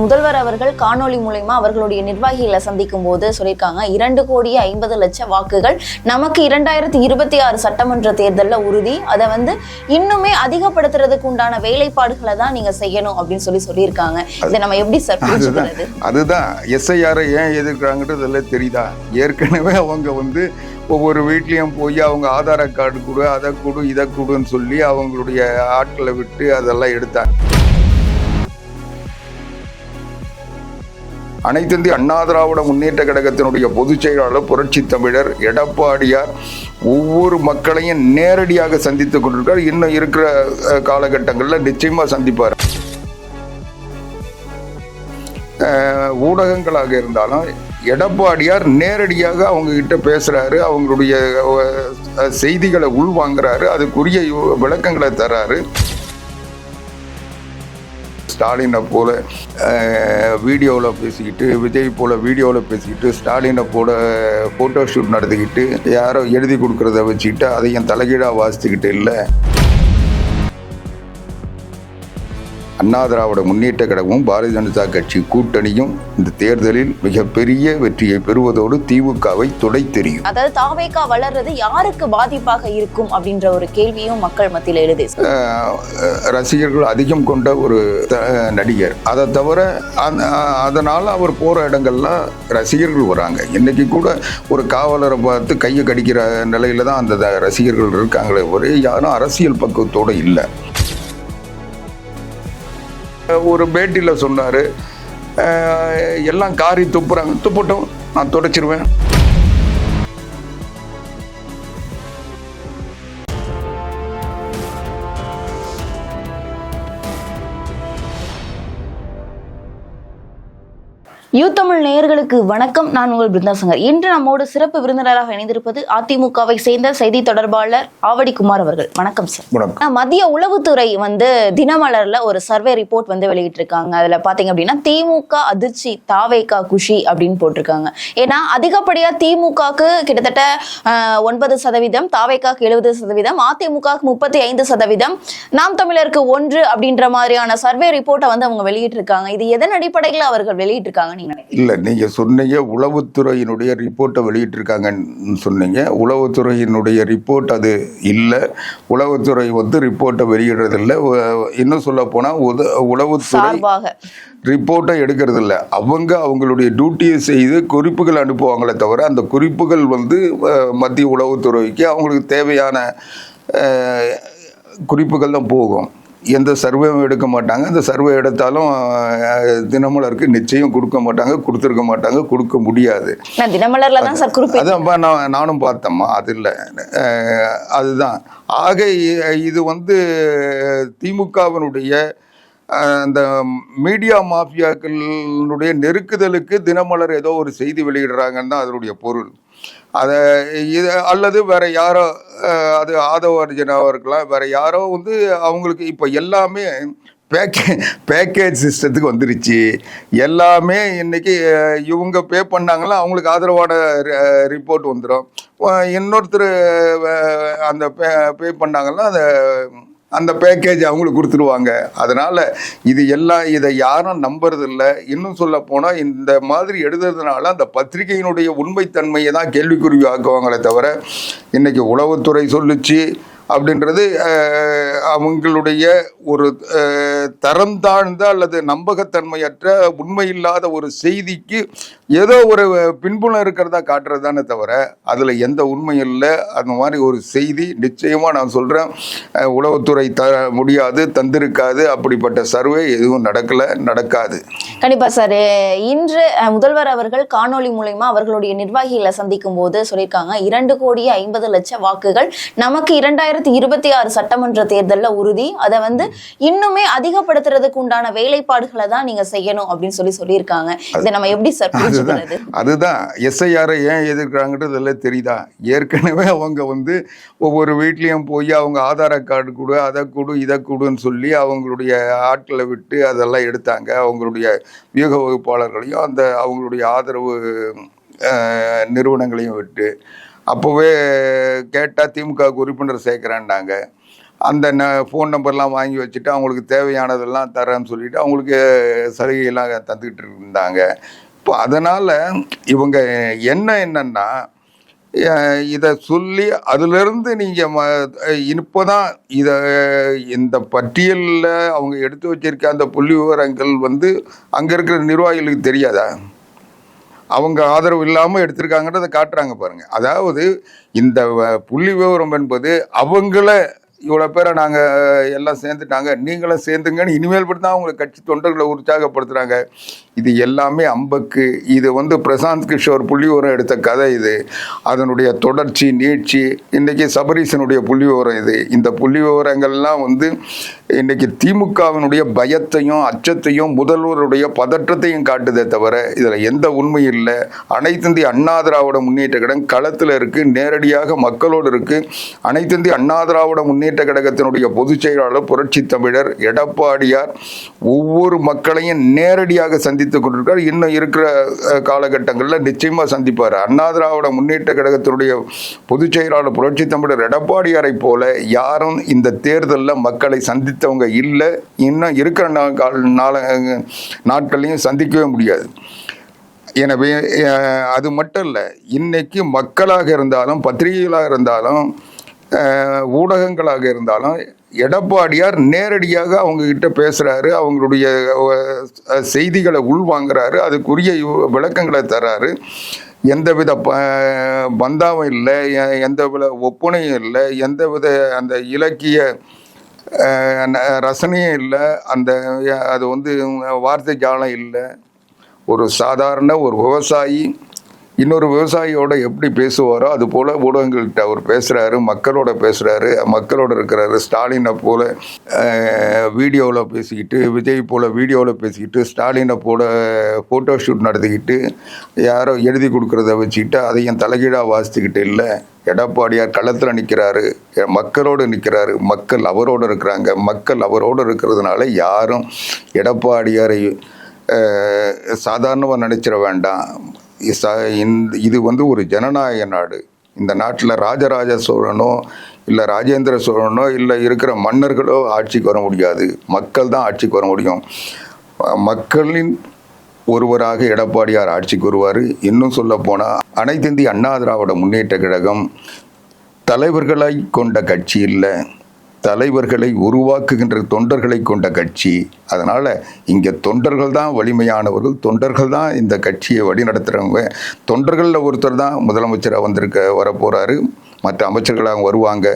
முதல்வர் அவர்கள் காணொளி மூலயமா அவர்களுடைய நிர்வாகிகளை சந்திக்கும் போது சொல்லியிருக்காங்க இரண்டு கோடியே ஐம்பது லட்சம் வாக்குகள் நமக்கு இரண்டாயிரத்தி இருபத்தி ஆறு சட்டமன்ற தேர்தலில் உறுதி. அதை வந்து இன்னுமே அதிகப்படுத்துறதுக்கு உண்டான வேலைப்பாடுகளை தான் நீங்க செய்யணும் அப்படின்னு சொல்லி சொல்லியிருக்காங்க. இதை நம்ம எப்படி சார் அதுதான். எஸ்ஐஆரை ஏன் எதிர்க்கிறாங்கன்றது எல்லாம் தெரியுதா? ஏற்கனவே அவங்க வந்து ஒவ்வொரு வீட்லேயும் போய் அவங்க ஆதார கார்டு கொடு அதை கொடு இதை கொடுன்னு சொல்லி அவங்களுடைய ஆட்களை விட்டு அதெல்லாம் எடுத்தாங்க. அனைத்திந்திய அண்ணா திராவிட முன்னேற்ற கழகத்தினுடைய பொதுச் செயலாளர் புரட்சி தமிழர் எடப்பாடியார் ஒவ்வொரு மக்களையும் நேரடியாக சந்தித்து கொண்டிருக்கார். இன்னும் இருக்கிற காலகட்டங்களில் நிச்சயமாக சந்திப்பார். ஊடகங்களாக இருந்தாலும் எடப்பாடியார் நேரடியாக அவங்க கிட்ட பேசுறாரு அவங்களுடைய செய்திகளை உள்வாங்குறாரு அதுக்குரிய விளக்கங்களை தராரு. ஸ்டாலினை போல் வீடியோவில் பேசிக்கிட்டு விஜய் போல் வீடியோவில் பேசிக்கிட்டு ஸ்டாலினை போல ஃபோட்டோ ஷூட் நடத்திக்கிட்டு யாரோ எழுதி கொடுக்குறத வச்சுக்கிட்டு அதையும் தலைகீழாக வாசித்துக்கிட்டு இல்லை. அண்ணா திராவிட முன்னேற்ற கழகமும் பாரதிய ஜனதா கட்சி கூட்டணியும் இந்த தேர்தலில் மிகப்பெரிய வெற்றியை பெறுவதோடு திமுகவை துடை தெரியும் அதாவது தாவேக்கா வளர்றது யாருக்கு பாதிப்பாக இருக்கும் அப்படின்ற ஒரு கேள்வியும் மக்கள் மத்தியில எழுது ரசிகர்கள் அதிகம் கொண்ட ஒரு நடிகர். அதை தவிர அதனால அவர் போற இடங்கள்லாம் ரசிகர்கள் வராங்க. இன்னைக்கு கூட ஒரு காவலரை பார்த்து கையை கடிக்கிற நிலையில தான் அந்த ரசிகர்கள் இருக்காங்களே ஒரே யாரும் அரசியல் பக்குவத்தோட இல்லை. ஒரு பேட்டியில் சொன்னார். எல்லாம் காரி துப்புறாங்க. துப்பட்டும் நான் துடைச்சிருவேன். யூ தமிழ் நேயர்களுக்கு வணக்கம். நான் உங்கள் பிருந்தா சங்கர் இன்று நம்மோடு சிறப்பு விருந்தினராக இணைந்திருப்பது அதிமுகவை சேர்ந்த செய்தி தொடர்பாளர் ஆவடி குமார் அவர்கள். வணக்கம் சார் மத்திய உளவுத்துறை வந்து தினமலர்ல ஒரு சர்வே ரிப்போர்ட் வந்து வெளியிட்டிருக்காங்க. அதுல பாத்தீங்க அப்படின்னா திமுக அதிர்ச்சி தாவேகா குஷி அப்படின்னு போட்டிருக்காங்க. ஏன்னா அதிகப்படியா திமுகக்கு கிட்டத்தட்ட ஒன்பது சதவீதம் தாவேக்காக்கு எழுபது சதவீதம் அதிமுகக்கு முப்பத்தி ஐந்து சதவீதம் நாம் தமிழருக்கு ஒன்று அப்படின்ற மாதிரியான சர்வே ரிப்போர்ட்டை வந்து அவங்க வெளியிட்டிருக்காங்க. இது எதன் அடிப்படையில் அவர்கள் வெளியிட்டிருக்காங்க நீங்க? இல்லை நீங்கள் சொன்னீங்க உளவுத்துறையினுடைய ரிப்போர்ட்டை வெளியிட்டிருக்காங்கன்னு சொன்னீங்க. உளவுத்துறையினுடைய ரிப்போர்ட் அது இல்லை. உளவுத்துறை வந்து ரிப்போர்ட்டை வெளியிடுறதில்ல. இன்னும் சொல்ல போனால் உத உளவுத்துறை ரிப்போர்ட்டை எடுக்கிறதில்ல. அவங்க அவங்களுடைய டியூட்டியை செய்து குறிப்புகள் அனுப்புவாங்களே தவிர அந்த குறிப்புகள் வந்து மத்திய உளவுத்துறைக்கு அவங்களுக்கு தேவையான குறிப்புகள் தான் போகும். எந்த சர்வேவும் எடுக்க மாட்டாங்க. அந்த சர்வே எடுத்தாலும் தினமலருக்கு நிச்சயம் கொடுக்க மாட்டாங்க கொடுத்துருக்க மாட்டாங்க கொடுக்க முடியாது. அதான்ப்பா நான் நானும் பார்த்தேம்மா அது இல்லை. அதுதான். ஆக இது வந்து திமுகவினுடைய அந்த மீடியா மாஃபியாக்களுடைய நெருக்குதலுக்கு தினமலர் ஏதோ ஒரு செய்தி வெளியிடுறாங்கன்னு தான் அதனுடைய பொருள். அதை இது அல்லது வேற யாரோ அது ஆதவ அர்ஜுனாவா இருக்கலாம் வேற யாரோ வந்து அவங்களுக்கு இப்போ எல்லாமே பேக்கே பேக்கேஜ் சிஸ்டத்துக்கு வந்துருச்சு. எல்லாமே இன்றைக்கி இவங்க பே பண்ணாங்களா அவங்களுக்கு ஆதரவான ரிப்போர்ட் வந்துடும் இன்னொருத்தர் அந்த பே பே பண்ணாங்கன்னா அந்த அந்த பேக்கேஜ் அவங்களுக்கு கொடுத்துருவாங்க. அதனால் இது எல்லாம் இதை யாரும் நம்புறதில்ல. இன்னும் சொல்ல போனால் இந்த மாதிரி எழுதுறதுனால அந்த பத்திரிகையினுடைய உண்மைத்தன்மையை தான் கேள்விக்குறி ஆக்குவாங்களே தவிர இன்றைக்கி உளவுத்துறை சொல்லுச்சு அப்படின்றது அவங்களுடைய ஒரு தரம் தாழ்ந்த அல்லது நம்பகத்தன்மையற்ற உண்மையில்லாத ஒரு செய்திக்கு ஏதோ ஒரு பின்புலம் இருக்கிறதா காட்டுறது தானே தவிர அதில் எந்த உண்மையும் இல்லை. அந்த மாதிரி ஒரு செய்தி நிச்சயமாக நான் சொல்கிறேன் உளவுத்துறை த முடியாது தந்திருக்காது. அப்படிப்பட்ட சர்வே எதுவும் நடக்கலை நடக்காது. கண்டிப்பாக சார். இன்று முதல்வர் அவர்கள் காணொளி மூலயமா அவர்களுடைய நிர்வாகிகளை சந்திக்கும் போது சொல்லியிருக்காங்க இரண்டு கோடி ஐம்பது லட்சம் வாக்குகள் நமக்கு இரண்டாயிரத்தி இருபத்தி ஆறு சட்டமன்ற தேர்தலில் உறுதி. அதை வந்து இன்னுமே அதிகப்படுத்துறதுக்கு உண்டான வேலைப்பாடுகளை தான் நீங்க செய்யணும் அப்படின்னு சொல்லி சொல்லியிருக்காங்க. இதை நம்ம எப்படி சார் அதுதான் புரிஞ்சுக்கிறது? அதுதான் எஸ்ஐஆரை ஏன் எதிர்க்கிறாங்கன்றது எல்லாம் தெரியுதா? ஏற்கனவே அவங்க வந்து ஒவ்வொரு வீட்லேயும் போய் அவங்க ஆதார கார்டு கொடு அதை கொடு இதை கொடுன்னு சொல்லி அவங்களுடைய ஆட்களை விட்டு அதெல்லாம் எடுத்தாங்க. அவங்களுடைய வியூக வகுப்பாளர்களையும் அந்த அவங்களுடைய ஆதரவு நிறுவனங்களையும் விட்டு. அப்போவே கேட்டால் திமுக உறுப்பினர் சேர்க்குறேன்டாங்க. அந்த ந ஃபோன் நம்பர்லாம் வாங்கி வச்சுட்டு அவங்களுக்கு தேவையானதெல்லாம் தரேன்னு சொல்லிட்டு அவங்களுக்கு சலுகையெல்லாம் தந்துக்கிட்டு இருந்தாங்க. இப்போ அதனால் இவங்க என்ன என்னன்னா இதை சொல்லி அதிலிருந்து நீங்கள் ம இப்போ தான் இதை இந்த பட்டியலில் அவங்க எடுத்து வச்சிருக்க அந்த புள்ளி விவரங்கள் வந்து அங்கே இருக்கிற நிர்வாகிகளுக்கு தெரியாதா? அவங்க ஆதரவு இல்லாமல் எடுத்திருக்காங்கன்றதை காட்டுறாங்க பாருங்கள் அதாவது இந்த வ- புள்ளி விவரம் என்பது அவங்கள இவ்வளோ பேரை நாங்கள் எல்லாம் சேர்ந்துட்டாங்க. நீங்களும் சேர்ந்துங்கன்னு இனிமேல் படுத்தா அவங்களை அவங்க கட்சி தொண்டர்களை உற்சாகப்படுத்துகிறாங்க இது எல்லாமே அம்பக்கு இது வந்து பிரசாந்த் கிஷோர் புள்ளிவிவரம் எடுத்த கதை இது. அதனுடைய தொடர்ச்சி நீட்சி இன்றைக்கி சபரீசனுடைய புள்ளிவிவரம் இது. இந்த புள்ளிவிவரங்கள்லாம் வந்து இன்றைக்கி திமுகவினுடைய பயத்தையும் அச்சத்தையும் முதல்வருடைய பதற்றத்தையும் காட்டுதே தவிர இதில் எந்த உண்மையும் இல்லை. அனைத்திந்திய அண்ணா திராவிட முன்னேற்ற கழகம் களத்தில் இருக்குது நேரடியாக மக்களோடு இருக்குது அனைத்திந்திய அண்ணா திராவிட முன்னேற்ற கழகத்தினுடைய பொதுச் செயலாளர் புரட்சி தமிழர் எடப்பாடியார் ஒவ்வொரு மக்களையும் நேரடியாக சந்தித்து கொண்டிருக்கார் இன்னும் இருக்கிற காலகட்டங்களில் நிச்சயமாக சந்திப்பார். அண்ணா திராவிட முன்னேற்ற கழகத்தினுடைய பொதுச் செயலாளர் புரட்சி தமிழர் எடப்பாடியாரை போல யாரும் இந்த தேர்தலில் மக்களை சந்தித்தவங்க இல்லை. இன்னும் இருக்கிற நா- நாள நாட்களையும் சந்திக்கவே முடியாது. எனவே அது மட்டும் இல்லை இன்னைக்கு மக்களாக இருந்தாலும் பத்திரிகைகளாக இருந்தாலும் ஊடகங்களாக இருந்தாலும் எடப்பாடியார் நேரடியாக அவங்கக்கிட்ட பேசுகிறாரு அவங்களுடைய செய்திகளை உள்வாங்கிறாரு அதுக்குரிய விளக்கங்களை தராரு. எந்தவித ப பந்தாவும் இல்லை எந்த எந்தவித ஒப்புனையும் இல்லை எந்தவித அந்த இலக்கிய ரசனையும் இல்லை அந்த அது வந்து வார்த்தை ஜாலம் இல்லை. ஒரு சாதாரண ஒரு விவசாயி இன்னொரு விவசாயியோட எப்படி பேசுவாரோ அது போல் ஊடகங்கள்கிட்ட அவர் பேசுகிறாரு மக்களோட பேசுகிறாரு மக்களோட இருக்கிறாரு. ஸ்டாலினை போல் வீடியோவில் பேசிக்கிட்டு விஜய் போல் வீடியோவில் பேசிக்கிட்டு ஸ்டாலினை போல ஃபோட்டோ ஷூட் நடத்திக்கிட்டு யாரோ எழுதி கொடுக்குறத வச்சுக்கிட்டு அதையும் தலைகீழாக வாசித்துக்கிட்டு இல்லை. எடப்பாடியார் களத்தில் நிற்கிறாரு மக்களோடு நிற்கிறாரு மக்கள் அவரோடு இருக்கிறாங்க. மக்கள் அவரோடு இருக்கிறதுனால யாரும் எடப்பாடியாரை சாதாரணமாக நினச்சிட வேண்டாம். இது வந்து ஒரு ஜனநாயக நாடு. இந்த நாட்டில் ராஜராஜ சோழனோ இல்லை ராஜேந்திர சோழனோ இல்லை இருக்கிற மன்னர்களோ ஆட்சிக்கு வர முடியாது. மக்கள் தான் ஆட்சிக்கு வர முடியும். மக்களின் ஒருவராக எடப்பாடியார் ஆட்சிக்கு வருவார். இன்னும் சொல்ல போனால் அனைத்திந்திய அண்ணா திராவிட முன்னேற்ற கழகம் தலைவர்களை கொண்ட கட்சி இல்லை. தலைவர்களை உருவாக்குகின்ற தொண்டர்களை கொண்ட கட்சி. அதனால் இங்கே தொண்டர்கள் தான் வலிமையானவர்கள். தொண்டர்கள் தான் இந்த கட்சியை வழிநடத்துகிறவங்க தொண்டர்களில் ஒருத்தர் தான் முதலமைச்சராக வந்திருக்க வரப்போகிறாரு மற்ற அமைச்சர்களாக வருவாங்க.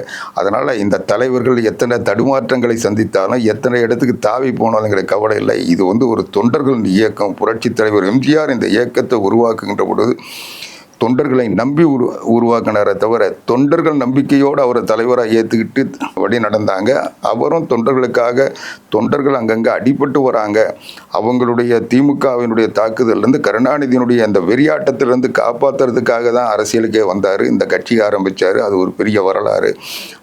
அதனால் இந்த தலைவர்கள் எத்தனை தடுமாற்றங்களை சந்தித்தாலும் எத்தனை இடத்துக்கு தாவி போனாலுங்கிற கவலை இல்லை. இது வந்து ஒரு தொண்டர்கள் இயக்கம். புரட்சித் தலைவர் எம்ஜிஆர் இந்த இயக்கத்தை உருவாக்குகின்ற பொழுது தொண்டர்களை நம்பி உரு உருவாக்கினாரே தவிர தொண்டர்கள் நம்பிக்கையோடு அவரை தலைவராக ஏற்றுக்கிட்டு வழி நடந்தாங்க. அவரும் தொண்டர்களுக்காக தொண்டர்கள் அங்கங்கே அடிபட்டு வராங்க. அவங்களுடைய திமுகவினுடைய தாக்குதல்லேருந்து கருணாநிதியினுடைய அந்த வெறியாட்டத்திலேருந்து காப்பாற்றுறதுக்காக தான் அரசியலுக்கே வந்தார். இந்த கட்சி ஆரம்பித்தார் அது ஒரு பெரிய வரலாறு.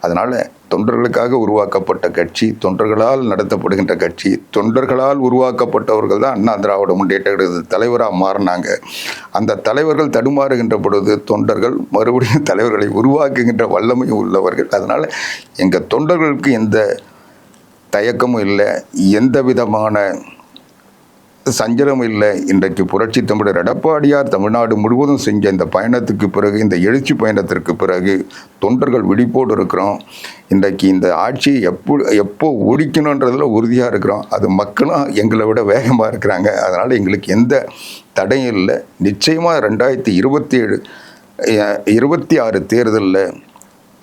அதனால் தொண்டர்களுக்காக உருவாக்கப்பட்ட கட்சி தொண்டர்களால் நடத்தப்படுகின்ற கட்சி தொண்டர்களால் உருவாக்கப்பட்டவர்கள் தான் அண்ணா திராவிட முன்னேற்ற தலைவராக மாறினாங்க. அந்த தலைவர்கள் தடுமாறுகின்ற பொழுது தொண்டர்கள் மறுபடியும் தலைவர்களை உருவாக்குகின்ற வல்லமை உள்ளவர்கள். அதனால் எங்கள் தொண்டர்களுக்கு எந்த தயக்கமும் இல்லை. எந்த விதமான சஞ்சலம் இல்லை. இன்றைக்கு புரட்சி தமிழர் எடப்பாடியார் தமிழ்நாடு முழுவதும் செஞ்ச இந்த பயணத்துக்கு பிறகு இந்த எழுச்சி பயணத்திற்கு பிறகு தொண்டர்கள் விழிப்போடு இருக்கிறோம். இன்றைக்கு இந்த ஆட்சியை எப்போ எப்போ ஒழிக்கணுன்றதில் உறுதியாக இருக்கிறோம். அது மக்களும் எங்களை விட வேகமாக இருக்கிறாங்க. அதனால் எங்களுக்கு எந்த தடையும் இல்லை. நிச்சயமாக ரெண்டாயிரத்தி இருபத்தி ஏழு இருபத்தி ஆறு தேர்தலில்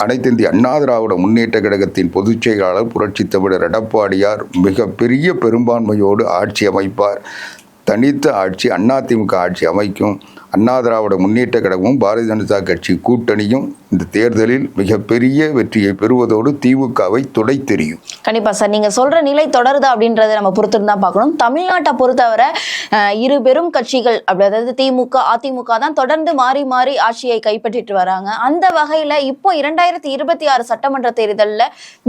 அனைத்திந்திய அண்ணா திராவிட முன்னேற்ற கழகத்தின் பொதுச் செயலாளர் தமிழர் எடப்பாடியார் மிகப்பெரிய பெரும்பான்மையோடு ஆட்சி அமைப்பார். தனித்த ஆட்சி அதிமுக ஆட்சி அமைக்கும். அண்ணா திராவிட முன்னேற்ற கழகமும் பாரதிய ஜனதா கட்சி கூட்டணியும் இந்த தேர்தலில் மிகப்பெரிய வெற்றியை பெறுவதோடு திமுகவை துடை தெரியும் கண்டிப்பா சார். நீங்க சொல்ற நிலை தொடருதா அப்படின்றத நம்ம பொறுத்திருந்தா பார்க்கணும். தமிழ்நாட்டை பொறுத்தவரை இரு பெரும் கட்சிகள் அப்படி அதாவது திமுக அதிமுக தான் தொடர்ந்து மாறி மாறி ஆட்சியை கைப்பற்றிட்டு வராங்க. அந்த வகையில இப்போ இரண்டாயிரத்தி இருபத்தி ஆறு சட்டமன்ற தேர்தலில்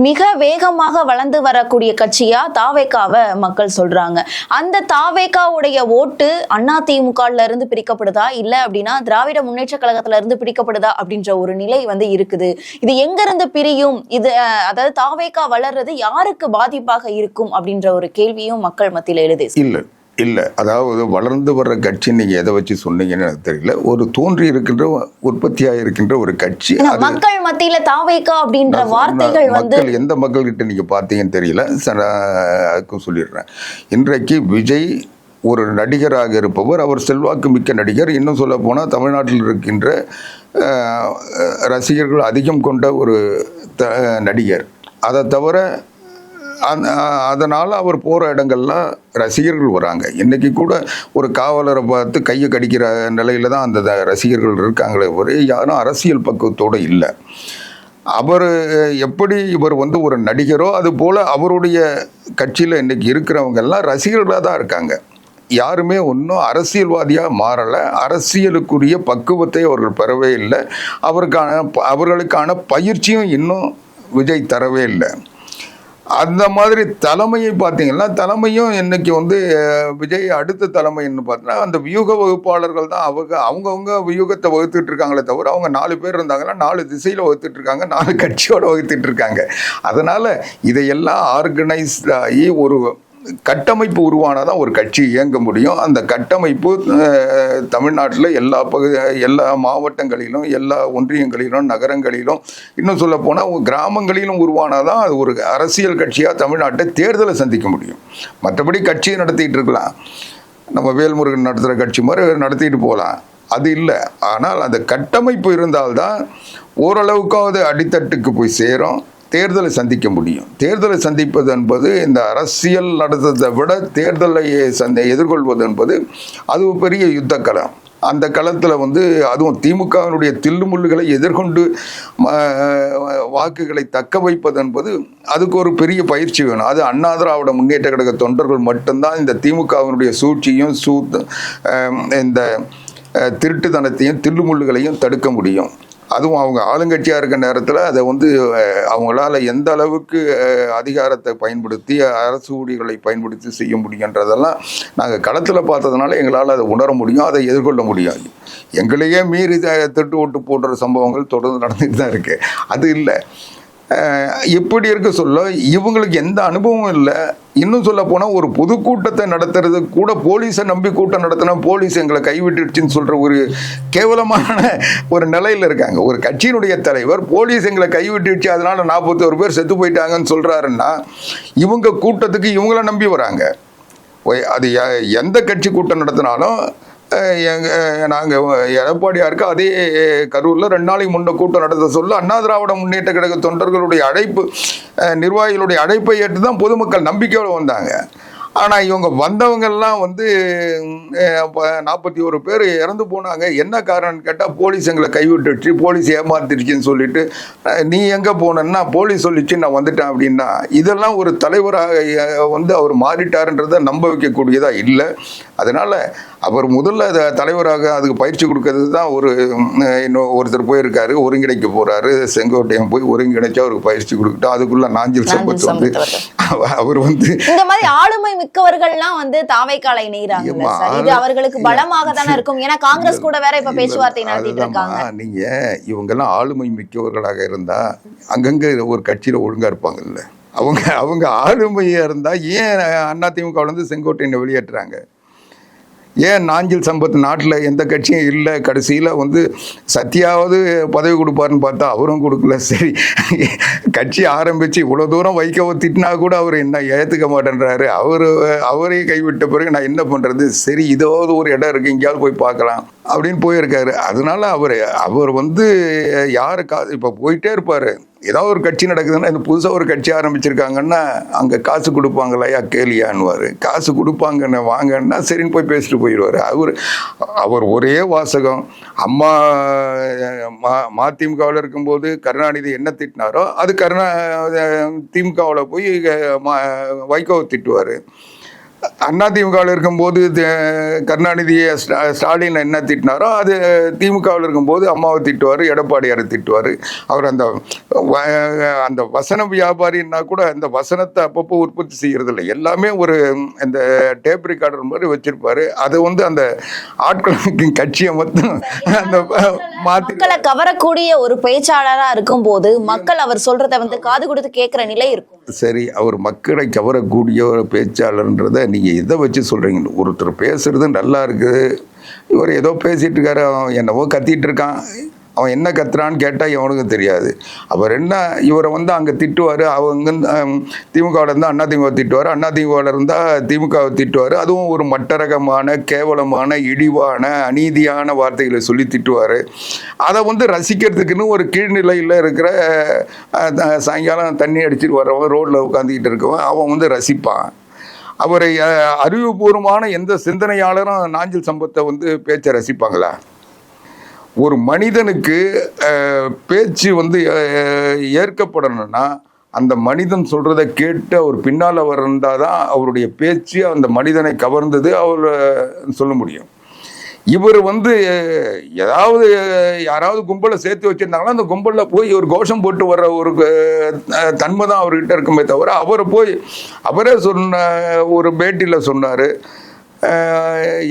மிக வேகமாக வளர்ந்து வரக்கூடிய கட்சியா தாவேக்காவை மக்கள் சொல்றாங்க. அந்த தாவேக்காவுடைய ஓட்டு அண்ணா திமுகல இருந்து பிரிக்கப்படுதா? இல்ல அப்படின்னா திராவிட முன்னேற்ற கழகத்துல இருந்து பிடிக்கப்படுதா அப்படின்ற ஒரு நிலை வந்து இருக்குது. இது எங்க இருந்து பிரியும்? இது அதாவது தாவேக்கா வளர்றது யாருக்கு பாதிப்பாக இருக்கும் அப்படின்ற ஒரு கேள்வியும் மக்கள் மத்தியில எழுது இல்லை இல்லை. அதாவது வளர்ந்து வர்ற கட்சி நீங்கள் எதை வச்சு சொன்னீங்கன்னு எனக்கு தெரியல. ஒரு தோன்றி இருக்கின்ற உற்பத்தியாக இருக்கின்ற ஒரு கட்சி மக்கள் மத்தியில தாவேக்கா அப்படின்ற வார்த்தைகள் வந்து மக்கள் எந்த மக்கள்கிட்ட நீங்க பார்த்தீங்கன்னு தெரியல. அதுக்கும் சொல்லிடுறேன். இன்றைக்கு விஜய் ஒரு நடிகராக இருப்பவர் அவர் செல்வாக்கு மிக்க நடிகர். இன்னும் சொல்ல போனால் தமிழ்நாட்டில் இருக்கின்ற ரசிகர்கள் அதிகம் கொண்ட ஒரு த- நடிகர். அதை தவிர அந் அதனால் அவர் போகிற இடங்கள்லாம் ரசிகர்கள் வராங்க. இன்றைக்கி கூட ஒரு காவலரை பார்த்து கையை கடிக்கிற நிலையில தான் அந்த த- ரசிகர்கள் இருக்காங்களே ஒரு யாரும் அரசியல் பக்குவத்தோட இல்லை. அவர் எப்படி இவர் வந்து ஒரு நடிகரோ அது போல் அவருடைய கட்சியில் இன்றைக்கி இருக்கிறவங்கெல்லாம் ரசிகர்களாக தான் இருக்காங்க. யாருமே ஒன்றும் அரசியல்வாதியாக மாறலை. அரசியலுக்குரிய பக்குவத்தை அவர்கள் பெறவே இல்லை. அவருக்கான ப- அவர்களுக்கான பயிற்சியும் இன்னும் விஜய் தரவே இல்லை. அந்த மாதிரி தலைமையை பார்த்தீங்கன்னா தலைமையும் இன்னைக்கு வந்து விஜய் அடுத்த தலைமைன்னு பார்த்தீங்கன்னா அந்த வியூக வகுப்பாளர்கள் தான் அவங்க அவங்கவுங்க வியூகத்தை வகுத்துட்டு இருக்காங்களே தவிர அவங்க நாலு பேர் இருந்தாங்கன்னா நாலு திசையில் வகுத்துட்டு இருக்காங்க நாலு கட்சியோட வகுத்துட்டு இருக்காங்க. அதனால இதையெல்லாம் ஆர்கனைஸ் ஆகி ஒரு கட்டமைப்பு உருவானாதான் ஒரு கட்சி இயங்க முடியும். அந்த கட்டமைப்பு தமிழ்நாட்டில் எல்லா பகுதி எல்லா மாவட்டங்களிலும் எல்லா ஒன்றியங்களிலும் நகரங்களிலும் இன்னும் சொல்ல போனால் கிராமங்களிலும் உருவானாதான் அது ஒரு அரசியல் கட்சியாக தமிழ்நாட்டை தேர்தலை சந்திக்க முடியும். மற்றபடி கட்சியை நடத்திட்டு இருக்கலாம். நம்ம வேல்முருகன் நடத்துகிற கட்சி மாதிரி நடத்திட்டு போகலாம். அது இல்லை. ஆனால் அந்த கட்டமைப்பு இருந்தால்தான் ஓரளவுக்காவது அடித்தட்டுக்கு போய் சேரும். தேர்தலை சந்திக்க முடியும். தேர்தலை சந்திப்பது என்பது இந்த அரசியல் நடத்ததை விட தேர்தலை சந்தை எதிர்கொள்வது என்பது அது ஒரு பெரிய யுத்த களம். அந்த களத்தில் வந்து அதுவும் திமுகவினுடைய தில்லுமுள்ளுகளை எதிர்கொண்டு வாக்குகளை தக்க வைப்பது என்பது அதுக்கு ஒரு பெரிய பயிற்சி வேணும். அது அண்ணா திராவிட முன்னேற்ற கழக தொண்டர்கள் மட்டும்தான் இந்த திமுகவினுடைய சூழ்ச்சியும் சூ இந்த திருட்டுத்தனத்தையும் தில்லுமுள்ளுகளையும் தடுக்க முடியும். அதுவும் அவங்க ஆளுங்கட்சியாக இருக்க நேரத்தில் அதை வந்து அவங்களால எந்த அளவுக்கு அதிகாரத்தை பயன்படுத்தி அரசு ஊழியர்களை பயன்படுத்தி செய்ய முடியுன்றதெல்லாம் நாங்கள் களத்தில் பார்த்ததுனால எங்களால் அதை உணர முடியும் அதை எதிர்கொள்ள முடியாது. எங்களையே மீறி திட்டு ஓட்டு போடுற சம்பவங்கள் தொடர்ந்து நடந்துட்டு தான் இருக்குது அது இல்லை. இப்படி இருக்க சொல்ல? இவங்களுக்கு எந்த அனுபவமும் இல்லை. இன்னும் சொல்ல போனால் ஒரு பொதுக்கூட்டத்தை நடத்துறது கூட போலீஸை நம்பி கூட்டம் நடத்தினா போலீஸ் எங்களை கைவிட்டுடுச்சுன்னு சொல்கிற ஒரு கேவலமான ஒரு நிலையில் இருக்காங்க. ஒரு கட்சியினுடைய தலைவர் போலீஸ் எங்களை கைவிட்டுடுச்சு அதனால் நாற்பத்தோரு பேர் செத்து போயிட்டாங்கன்னு சொல்கிறாருன்னா இவங்க கூட்டத்துக்கு இவங்கள நம்பி வராங்க. அது எ- எந்த கட்சி கூட்டம் நடத்தினாலும் நாங்கள் எடப்பாடியாருக்கு அதே கரூரில் ரெண்டு நாளைக்கு முன்ன கூட்டம் நடத்த சொல்ல அண்ணா திராவிட முன்னேற்ற கழக தொண்டர்களுடைய அழைப்பு நிர்வாகிகளுடைய அழைப்பை ஏற்று தான் பொதுமக்கள் நம்பிக்கையோடு வந்தாங்க. ஆனால் இவங்க வந்தவங்கெல்லாம் வந்து நாற்பத்தி ஒரு பேர் இறந்து போனாங்க. என்ன காரணம்னு கேட்டால் போலீஸ் எங்களை கைவிட்டுடுச்சு போலீஸ் ஏமாத்திடுச்சுன்னு சொல்லிட்டு நீ எங்கே போனேன்னா போலீஸ் சொல்லிச்சு நான் வந்துட்டேன் அப்படின்னா இதெல்லாம் ஒரு தலைவராக வந்து அவர் மாறிட்டாருன்றதை நம்ப வைக்கக்கூடியதாக இல்லை. அதனால் அவர் முதல்ல தலைவராக அதுக்கு பயிற்சி கொடுக்கறது தான் ஒரு இன்னும் ஒருத்தர் போயிருக்காரு ஒருங்கிணைக்க போகிறாரு செங்கோட்டையன் போய் ஒருங்கிணைச்சு அவருக்கு பயிற்சி கொடுக்கட்டும் அதுக்குள்ளே நாஞ்சில் சம்பத் வந்து அவர் வந்து இந்த மாதிரி ஆளுமை மிக்கவர்கள்லாம் வந்து தாவைக்காலை சார். இது அவர்களுக்கு பலமாக தானே இருக்கும். ஏன்னா காங்கிரஸ் கூட வேற இப்ப பேச்சுவார்த்தை நடத்திட்டு இருக்காங்க. நீங்க இவங்கெல்லாம் ஆளுமை மிக்கவர்களாக இருந்தா அங்கங்க ஒரு கட்சியில ஒழுங்கா இருப்பாங்கல்ல. அவங்க அவங்க ஆளுமையா இருந்தா ஏன் அதிமுக இருந்து செங்கோட்டையனை வெளியேற்றுறாங்க? ஏன் நாஞ்சில் சம்பத் நாட்டில் எந்த கட்சியும் இல்லை? கடைசியில் வந்து சத்யாவது பதவி கொடுப்பாருன்னு பார்த்தா அவரும் கொடுக்கல. சரி. கட்சி ஆரம்பித்து இவ்வளோ தூரம் வைக்க திட்டினா கூட அவர் என்ன ஏற்றுக்க மாட்டேன்றாரு. அவர் அவரே கைவிட்ட பிறகு நான் என்ன பண்ணுறது சரி இதோது ஒரு இடம் இருக்குது எங்கேயாவது போய் பார்க்கலாம். அப்படின்னு போயிருக்காரு. அதனால அவர் அவர் வந்து யாரு இப்போ போயிட்டே இருப்பார். ஏதாவது ஒரு கட்சி நடக்குதுன்னா இந்த புதுசாக ஒரு கட்சி ஆரம்பிச்சிருக்காங்கன்னா அங்கே காசு கொடுப்பாங்களையா கேலியான்னுவார் காசு கொடுப்பாங்கன்னு வாங்கன்னா சரின்னு போய் பேசிட்டு போயிடுவார். அவர் அவர் ஒரே வாசகம். அம்மா மா மதிமுகவில் இருக்கும்போது கருணாநிதி என்ன திட்டினாரோ அது கருணா திமுகவில் போய் மா வைகோவை திட்டுவார். அதிமுகவில் இருக்கும்போது கருணாநிதியை ஸ்டாலின் என்ன திட்டினாரோ அது திமுகவில் இருக்கும்போது அம்மாவை திட்டுவார் எடப்பாடியாரை திட்டுவார். அவர் அந்த அந்த வசன வியாபாரின்னா கூட அந்த வசனத்தை அப்பப்போ உற்பத்தி செய்கிறதில்ல எல்லாமே ஒரு இந்த டேப் ரெக்கார்டர் மாதிரி வச்சுருப்பார். அது வந்து அந்த ஆட்களுக்கு கட்சியை மொத்தம் அந்த மக்களை கவரக்கூடிய ஒரு பேச்சாளராக இருக்கும்போது மக்கள் அவர் சொல்றத வந்து காது கொடுத்து கேட்குற நிலை இருக்கும். சரி அவர் மக்களை கவரக்கூடிய ஒரு பேச்சாளர்ன்றதை நீங்கள் இதை வச்சு சொல்கிறீங்க ஒருத்தர் பேசுகிறது நல்லா இருக்குது. இவர் ஏதோ பேசிகிட்டு இருக்காரு அவன் என்னவோ கத்திகிட்டு இருக்கான். அவன் என்ன கத்துறான்னு கேட்டால் எவனுக்கும் தெரியாது. அவர் என்ன இவரை வந்து அங்கே திட்டுவார். அவங்க திமுகவில் இருந்தால் அண்ணா திமுக திட்டுவார். அண்ணா திமுகவில் இருந்தால் திமுகவை திட்டுவார். அதுவும் ஒரு மட்டரகமான கேவலமான இழிவான அநீதியான வார்த்தைகளை சொல்லி திட்டுவார். அதை வந்து ரசிக்கிறதுக்குன்னு ஒரு கீழ்நிலையில் இருக்கிற த- சாயங்காலம் தண்ணி அடிச்சிட்டு வரவன் ரோட்டில் உட்காந்துக்கிட்டு இருக்கவன் அவன் வந்து ரசிப்பான். அவரை அறிவுபூர்வமான எந்த சிந்தனையாளரும் நாஞ்சில் சம்பத்தை வந்து பேச்சை ரசிப்பாங்களா? ஒரு மனிதனுக்கு பேச்சு வந்து ஏற்கப்படணும்னா அந்த மனிதன் சொல்கிறத கேட்டு அவர் பின்னால் அவர் இருந்தால் தான் அவருடைய பேச்சு அந்த மனிதனை கவர்ந்தது அவர் சொல்ல முடியும். இவர் வந்து ஏதாவது யாராவது கும்பலை சேர்த்து வச்சுருந்தாங்கன்னா அந்த கும்பலில் போய் ஒரு கோஷம் போட்டு வர்ற ஒரு தன்மை தான் அவர்கிட்ட இருக்குமே தவிர அவரை போய் அவரே சொன்ன ஒரு பேட்டியில் சொன்னார்.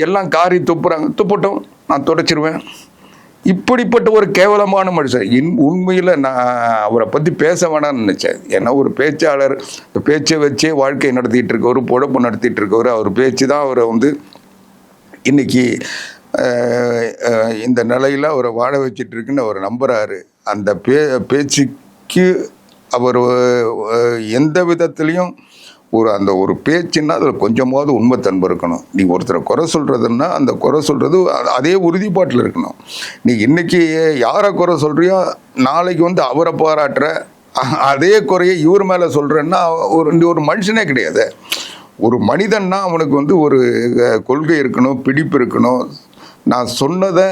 எல்லாம் காரி துப்புறாங்க. துப்பட்டும். நான் துடைச்சிருவேன். இப்படிப்பட்ட ஒரு கேவலமான மனுஷன். இன் உண்மையில் நான் அவரை பற்றி பேச வேணாம்னு நினச்சேன். ஏன்னா ஒரு பேச்சாளர் பேச்சை வச்சே வாழ்க்கை நடத்திட்டு இருக்கவர் பொழப்பு நடத்திட்டு இருக்கவர் அவர் பேச்சு தான் அவரை வந்து இன்னைக்கு இந்த நிலையில் அவரை வாழ வச்சிட்டு இருக்குன்னு அவர் நம்புகிறாரு அந்த பே பேச்சுக்கு அவர் எந்த விதத்துலேயும் ஒரு அந்த ஒரு பேச்சுன்னா அதில் கொஞ்சமாவது உண்மைத்தன்மை இருக்கணும். நீ ஒருத்தரை குறை சொல்கிறதுன்னா அந்த குறை சொல்கிறது அதே உறுதிப்பாட்டில் இருக்கணும். நீ இன்றைக்கி யாரை குறை சொல்கிறியோ நாளைக்கு வந்து அவரை பாராட்டுற அதே குறையை இவர் மேலே சொல்கிறேன்னா ஒரு ஒரு மனுஷனே கிடையாது. ஒரு மனிதன்னா அவனுக்கு வந்து ஒரு கொள்கை இருக்கணும் பிடிப்பு இருக்கணும். நான் சொன்னதை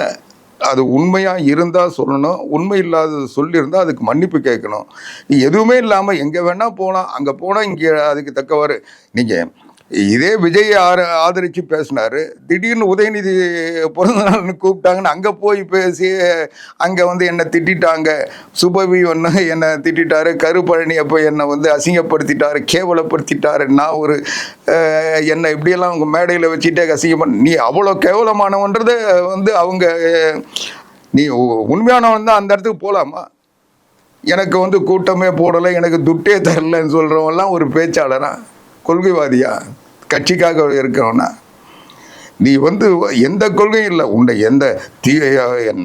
அது உண்மையாக இருந்தால் சொல்லணும் உண்மை இல்லாதது சொல்லியிருந்தால் அதுக்கு மன்னிப்பு கேட்கணும். எதுவுமே இல்லாமல் எங்கே வேணால் போகலாம் அங்கே போனால் இங்கே அதுக்கு தக்கவாறு நீங்கள் இதே விஜய் ஆர ஆதரித்து பேசினாரு. திடீர்னு உதயநிதி பிறந்த நாள்னு கூப்பிட்டாங்கன்னு அங்கே போய் பேசி அங்கே வந்து என்னை திட்டிட்டாங்க. சுபவி ஒன்று என்னை திட்டிட்டாரு. கருப்பழனி அப்போ என்னை வந்து அசிங்கப்படுத்திட்டாரு கேவலப்படுத்திட்டாரு. நான் ஒரு என்னை இப்படியெல்லாம் அவங்க மேடையில் வச்சுட்டே அசிங்கம் நீ அவ்வளோ கேவலமானவன்றதை வந்து அவங்க நீ உண்மையானவன் தான் அந்த இடத்துக்கு போகலாமா எனக்கு வந்து கூட்டமே போடலை எனக்கு துட்டே தரலன்னு சொல்கிறவங்கலாம் ஒரு பேச்சாளரா? கொள்கைவாதியா? கட்சிக்காக இருக்கிறவனா நீ வந்து எந்த கொள்கையும் இல்லை. உன்னை எந்த தி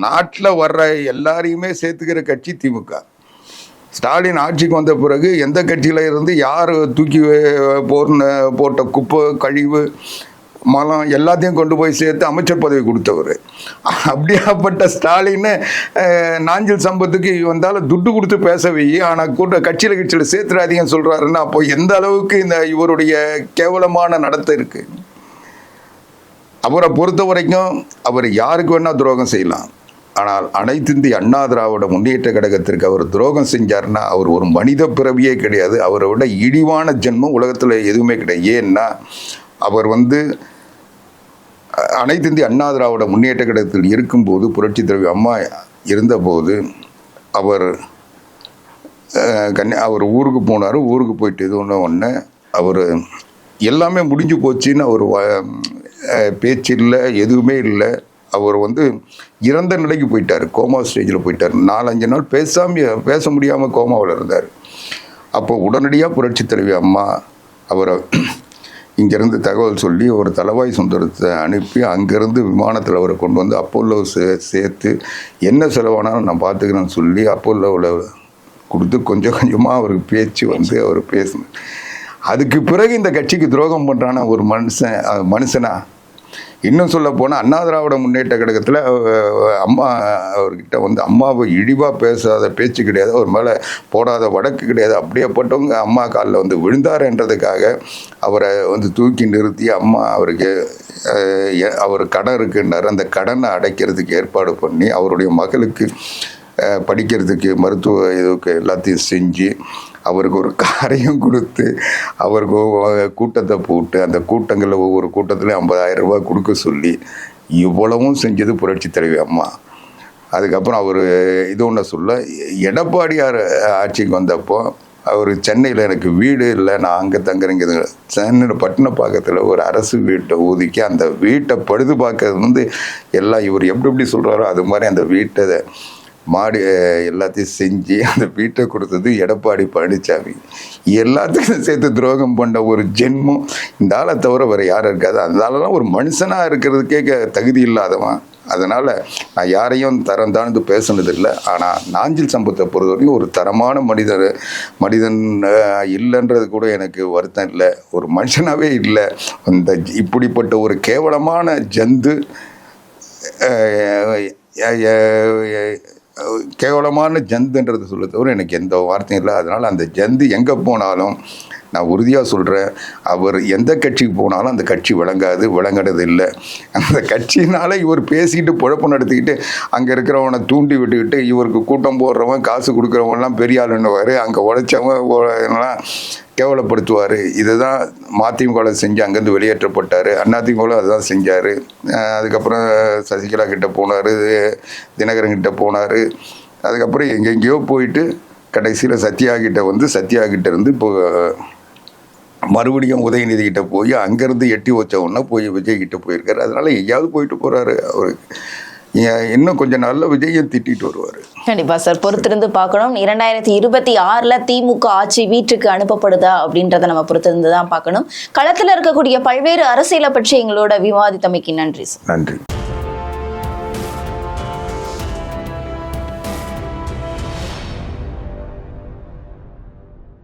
நாட்டில் வர்ற எல்லாரையுமே சேர்த்துக்கிற கட்சி திமுக. ஸ்டாலின் ஆட்சிக்கு வந்த பிறகு எந்த கட்சியில் இருந்து யார் தூக்கி போர்ன போட்ட குப்பை கழிவு மலம் எல்லாத்தையும் கொண்டு போய் சேர்த்து அமைச்சர் பதவி கொடுத்தவர். அப்படியாப்பட்ட ஸ்டாலின் நாஞ்சில் சம்பத்துக்கு வந்தாலும் துட்டு கொடுத்து பேச வை ஆனால் கூட்ட கட்சியில் கட்சியில் சேர்த்துடாதீங்கன்னு சொல்கிறாருன்னா அப்போ எந்த அளவுக்கு இந்த இவருடைய கேவலமான நடத்தை இருக்குது அவரை பொறுத்த வரைக்கும் அவர் யாருக்கு வேணால் துரோகம் செய்யலாம். ஆனால் அனைத்து இந்திய அண்ணா திராவிட முன்னேற்ற கழகத்திற்கு அவர் துரோகம் செஞ்சாருன்னா அவர் ஒரு மனித பிறவியே கிடையாது. அவரை விட இழிவான ஜென்மம் உலகத்தில் எதுவுமே கிடையாது. ஏன்னா அவர் வந்து அனைத்து இந்திய அண்ணா திராவிட முன்னேற்ற கழகத்தில் இருக்கும்போது புரட்சி தலைவி அம்மா இருந்தபோது அவர் அஹ், கன்னியா அவர் ஊருக்கு போனார் ஊருக்கு போயிட்டு இது ஒன்று ஒன்று அவர் எல்லாமே முடிஞ்சு போச்சுன்னு அவர் பேச்சு இல்லை எதுவுமே இல்லை. அவர் வந்து இறந்த நிலைக்கு போயிட்டார் கோமா ஸ்டேஜில் போயிட்டார். நாலஞ்சு நாள் பேசாம பேச முடியாமல் கோமாவில் இருந்தார். அப்போ உடனடியாக புரட்சி தலைவி அம்மா அவரை இங்கேருந்து தகவல் சொல்லி ஒரு தலவாய் சுந்தரத்தை அனுப்பி அங்கேருந்து விமானத்தில் அவரை கொண்டு வந்து அப்போல்லோ சே சேர்த்து என்ன செலவானாலும் நான் பார்த்துக்கிறேன்னு சொல்லி அப்போல்லோவில் கொடுத்து கொஞ்சம் கொஞ்சமாக அவருக்கு பேச்சு வந்து அவர் பேசணும் அதுக்கு பிறகு இந்த கட்சிக்கு துரோகம் பண்ணுறான ஒரு மனுஷன் மனுஷனா இன்னும் சொல்ல போனால் அண்ணா திராவிட முன்னேற்ற கழகத்தில் அம்மா அவர்கிட்ட வந்து அம்மாவை இழிவாக பேசாத பேச்சு கிடையாது. அவர் மேலே போடாத வழக்கு கிடையாது. அப்படியேப்பட்டவங்க அம்மா காலில் வந்து விழுந்தாருன்றதுக்காக அவரை வந்து தூக்கி நிறுத்தி அம்மா அவருக்கு அவர் கடன் இருக்குன்றார் அந்த கடனை அடைக்கிறதுக்கு ஏற்பாடு பண்ணி அவருடைய மகளுக்கு படிக்கிறதுக்கு மருத்துவ இதுக்கு எல்லாத்தையும் செஞ்சு அவருக்கு ஒரு காரையும் கொடுத்து அவருக்கு கூட்டத்தை போட்டு அந்த கூட்டங்களில் ஒவ்வொரு கூட்டத்திலையும் ஐம்பதாயிரம் ரூபாய் கொடுக்க சொல்லி இவ்வளவும் செஞ்சது புரட்சி தலைவி அம்மா. அதுக்கப்புறம் அவர் இது ஒன்று சொல்ல எடப்பாடியார் ஆட்சிக்கு வந்தப்போ அவர் சென்னையில் எனக்கு வீடு இல்லை நான் அங்கே தங்குறேங்க சென்னையில் பட்டினப்பாக்கத்தில் ஒரு அரசு வீட்டை ஒதுக்கி அந்த வீட்டை பழுது பார்க்கறது வந்து எல்லாம் இவர் எப்படி எப்படி சொல்கிறாரோ அது மாதிரி அந்த வீட்டை மாடி எல்லாத்தையும் செஞ்சு அந்த வீட்டை கொடுத்தது எடப்பாடி பழனிசாமி எல்லாத்துக்கும் சேர்த்து துரோகம் பண்ண ஒரு ஜென்மம் இந்த ஆளை தவிர வேறு யாரும் இருக்காது. அந்த ஆளெல்லாம் ஒரு மனுஷனாக இருக்கிறதுக்கே க- தகுதி இல்லாதவன். அதனால் நான் யாரையும் தரம் தாழ்ந்து பேசுனதில்லை. ஆனால் நாஞ்சில் சம்பத்தை பொறுத்தவரைக்கும் ஒரு தரமான மனிதர் மனிதன் இல்லைன்றது கூட எனக்கு வருத்தம் இல்லை. ஒரு மனுஷனாகவே இல்லை. அந்த இப்படிப்பட்ட ஒரு கேவலமான ஜந்து கேவலமான ஜந்துன்றது சொல்ல தவிர எனக்கு எந்த வார்த்தையும் இல்லை. அதனால் அந்த ஜந்து எங்கே போனாலும் நான் உறுதியாக சொல்கிறேன் அவர் எந்த கட்சிக்கு போனாலும் அந்த கட்சி விளங்காது விளங்குறது இல்லை. அந்த கட்சினால் இவர் பேசிக்கிட்டு குழப்பம் நடத்திக்கிட்டு அங்கே இருக்கிறவனை தூண்டி விட்டுக்கிட்டு இவருக்கு கூட்டம் போடுறவன் காசு கொடுக்குறவன்லாம் பெரிய ஆளுன்னுவார் அங்கே உழைச்சவன் கேவலப்படுத்துவார். இதை தான் மதிமுக செஞ்சு அங்கேருந்து வெளியேற்றப்பட்டார். அதிமுக அதுதான் செஞ்சார். அதுக்கப்புறம் சசிகலா கிட்டே போனார் தினகரன் கிட்டே போனார். அதுக்கப்புறம் எங்கெங்கேயோ போயிட்டு கடைசியில் சத்யா கிட்ட வந்து சத்யா கிட்ட இருந்து இப்போ மறுபடியும் உதயநிதி கிட்ட போய் அங்கேருந்து எட்டி வச்ச உடனே போய் விஜய் கிட்ட போயிருக்காரு. அதனால எங்கேயாவது போயிட்டு போகிறாரு அவருக்கு இன்னும் கொஞ்சம் நாள்ல விஜயம் திட்டிட்டு வருவார். கண்டிப்பா சார். பொறுத்திருந்து பார்க்கணும். இரண்டாயிரத்தி இருபத்தி ஆறுல திமுக ஆட்சி வீட்டுக்கு அனுப்பப்படுதா அப்படின்றத நம்ம பொறுத்திருந்து தான் பார்க்கணும். களத்துல இருக்கக்கூடிய பல்வேறு அரசியலை பற்றி எங்களோட விவாதித்தமைக்கு நன்றி சார். நன்றி.